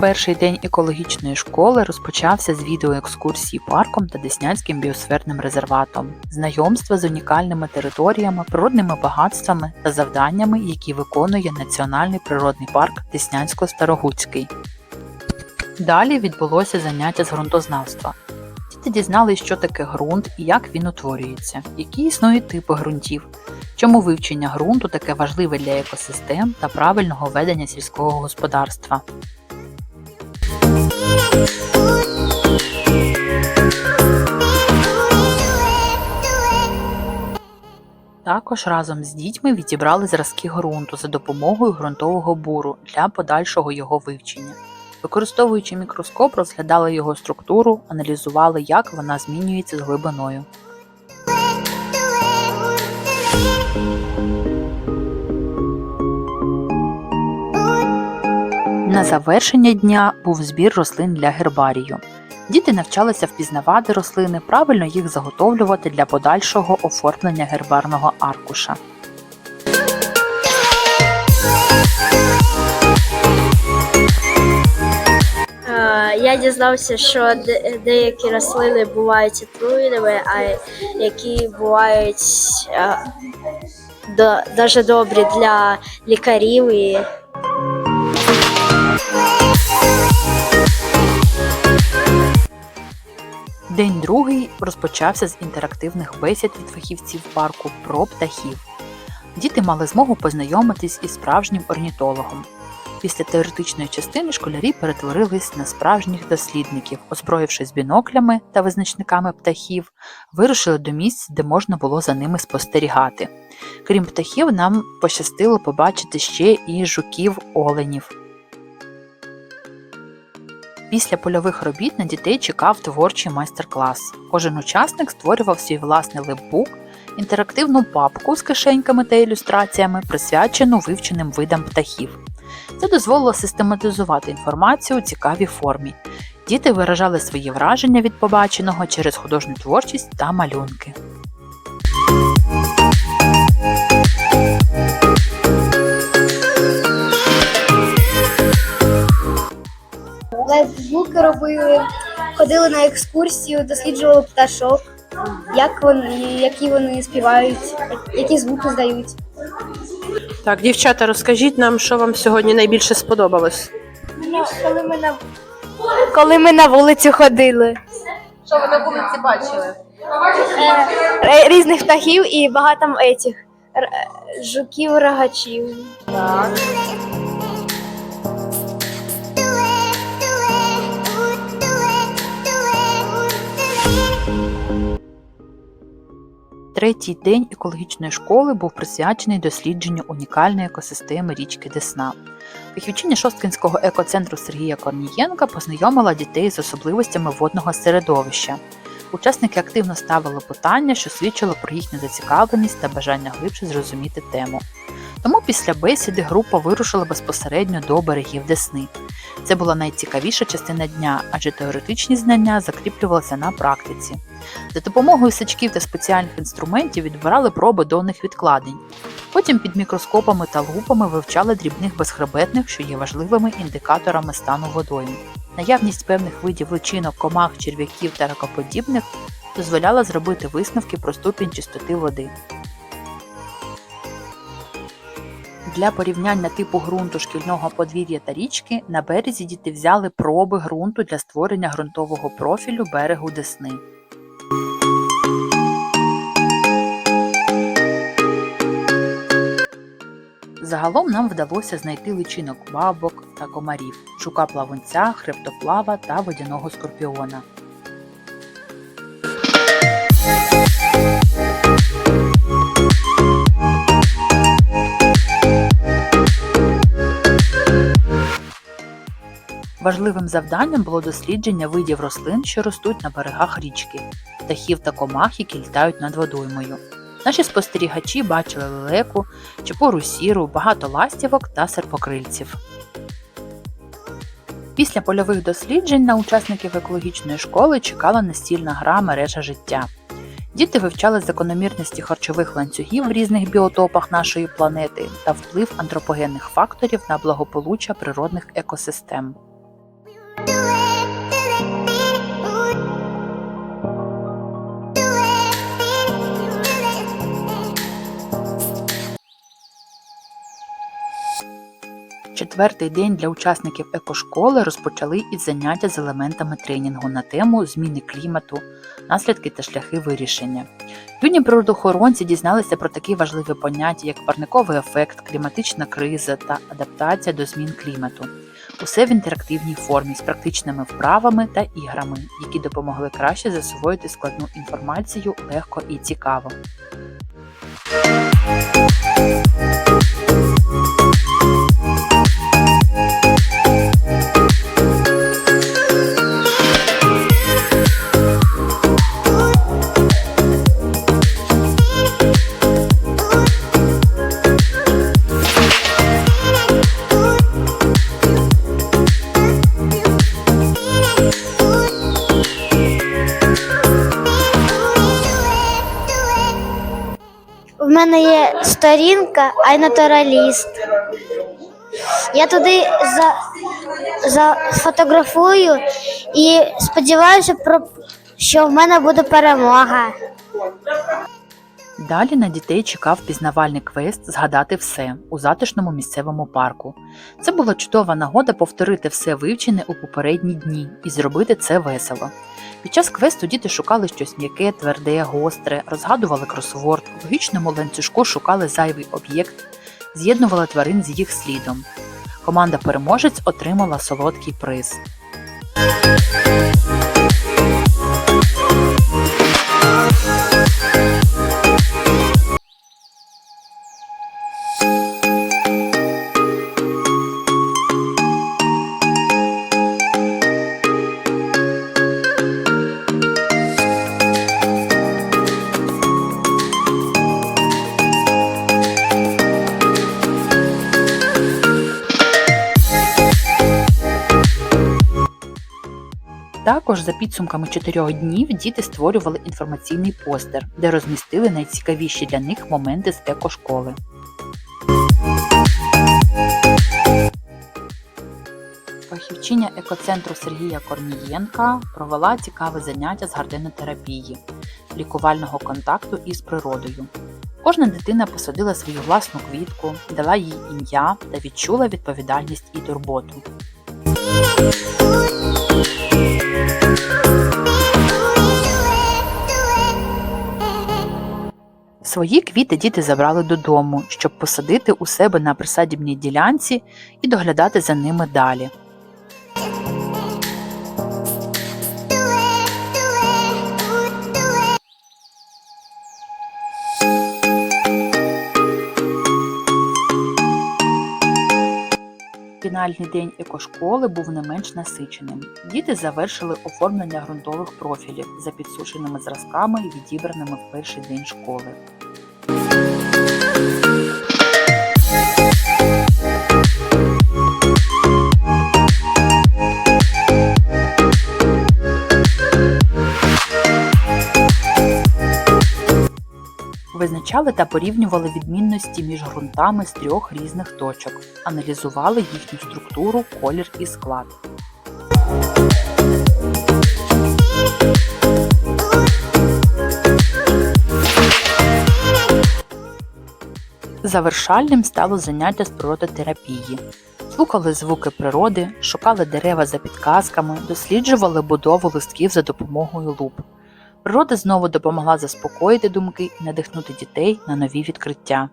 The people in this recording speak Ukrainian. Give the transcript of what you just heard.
Перший день екологічної школи розпочався з відеоекскурсії парком та Деснянським біосферним резерватом, знайомства з унікальними територіями, природними багатствами та завданнями, які виконує Національний природний парк Деснянсько-Старогуцький. Далі відбулося заняття з ґрунтознавства. Діти дізналися, що таке ґрунт і як він утворюється, які існують типи ґрунтів, чому вивчення ґрунту таке важливе для екосистем та правильного ведення сільського господарства. Також разом з дітьми відібрали зразки ґрунту за допомогою ґрунтового буру для подальшого його вивчення. Використовуючи мікроскоп, розглядали його структуру, аналізували, як вона змінюється з глибиною. На завершення дня був збір рослин для гербарію. Діти навчалися впізнавати рослини, правильно їх заготовлювати для подальшого оформлення гербарного аркуша. Я дізнався, що деякі рослини бувають отруйними, а які бувають до, добрі для лікарів і День другий розпочався з інтерактивних бесід від фахівців парку про птахів. Діти мали змогу познайомитись із справжнім орнітологом. Після теоретичної частини школярі перетворились на справжніх дослідників, озброївшись біноклями та визначниками птахів, вирушили до місць, де можна було за ними спостерігати. Крім птахів, нам пощастило побачити ще і жуків оленів. Після польових робіт на дітей чекав творчий майстер-клас. Кожен учасник створював свій власний лепбук, інтерактивну папку з кишеньками та ілюстраціями, присвячену вивченим видам птахів. Це дозволило систематизувати інформацію у цікавій формі. Діти виражали свої враження від побаченого через художню творчість та малюнки. Лайфбуки робили, ходили на екскурсію, досліджували пташок, як вони, які вони співають, які звуки здають. Так, дівчата, розкажіть нам, що вам сьогодні найбільше сподобалось. Коли ми на коли ми на вулицю ходили. Що ви на вулиці бачили? Е, різних птахів і багато етих е, жуків, рогачів. Так. Третій день екологічної школи був присвячений дослідженню унікальної екосистеми річки Десна. Фахівчиня Шосткинського екоцентру Сергія Корнієнка познайомила дітей з особливостями водного середовища. Учасники активно ставили питання, що свідчило про їхню зацікавленість та бажання глибше зрозуміти тему. Тому після бесіди група вирушила безпосередньо до берегів Десни. Це була найцікавіша частина дня, адже теоретичні знання закріплювалися на практиці. За допомогою сачків та спеціальних інструментів відбирали проби донних відкладень. Потім під мікроскопами та лупами вивчали дрібних безхребетних, що є важливими індикаторами стану водойм. Наявність певних видів личинок, комах, черв'яків та ракоподібних дозволяла зробити висновки про ступінь чистоти води. Для порівняння типу ґрунту шкільного подвір'я та річки на березі діти взяли проби ґрунту для створення ґрунтового профілю берегу Десни. Загалом нам вдалося знайти личинок бабок та комарів, жука плавунця, хребтоплава та водяного скорпіона. Важливим завданням було дослідження видів рослин, що ростуть на берегах річки, птахів та комах, які літають над водоймою. Наші спостерігачі бачили лелеку, чепуру сіру, багато ластівок та серпокрильців. Після польових досліджень на учасників екологічної школи чекала настільна гра мережа життя. Діти вивчали закономірності харчових ланцюгів в різних біотопах нашої планети та вплив антропогенних факторів на благополуччя природних екосистем. Четвертий день для учасників екошколи розпочали із заняття з елементами тренінгу на тему зміни клімату, наслідки та шляхи вирішення. Юні природоохоронці дізналися про такі важливі поняття, як парниковий ефект, кліматична криза та адаптація до змін клімату. Усе в інтерактивній формі з практичними вправами та іграми, які допомогли краще засвоїти складну інформацію легко і цікаво. Мене є сторінка iNaturalist. Я туди за, зафотографую і сподіваюся, про, що в мене буде перемога. Далі на дітей чекав пізнавальний квест згадати все у затишному місцевому парку. Це була чудова нагода повторити все вивчене у попередні дні і зробити це весело. Під час квесту діти шукали щось м'яке, тверде, гостре, розгадували кросворд, в логічному ланцюжку шукали зайвий об'єкт, з'єднували тварин з їх слідом. Команда переможець отримала солодкий приз. Також за підсумками чотирьох днів діти створювали інформаційний постер, де розмістили найцікавіші для них моменти з екошколи. Фахівчиня екоцентру Сергія Корнієнка провела цікаве заняття з гарденотерапії, лікувального контакту із природою. Кожна дитина посадила свою власну квітку, дала їй ім'я та відчула відповідальність і турботу. Свої квіти діти забрали додому, щоб посадити у себе на присадібній ділянці і доглядати за ними далі. Фінальний день екошколи був не менш насиченим. Діти завершили оформлення ґрунтових профілів за підсушеними зразками, відібраними в перший день школи. Визначали та порівнювали відмінності між ґрунтами з трьох різних точок, аналізували їхню структуру, колір і склад. Завершальним стало заняття з природотерапії. Слухали звуки природи, шукали дерева за підказками, досліджували будову листків за допомогою луп. Природа знову допомогла заспокоїти думки і надихнути дітей на нові відкриття.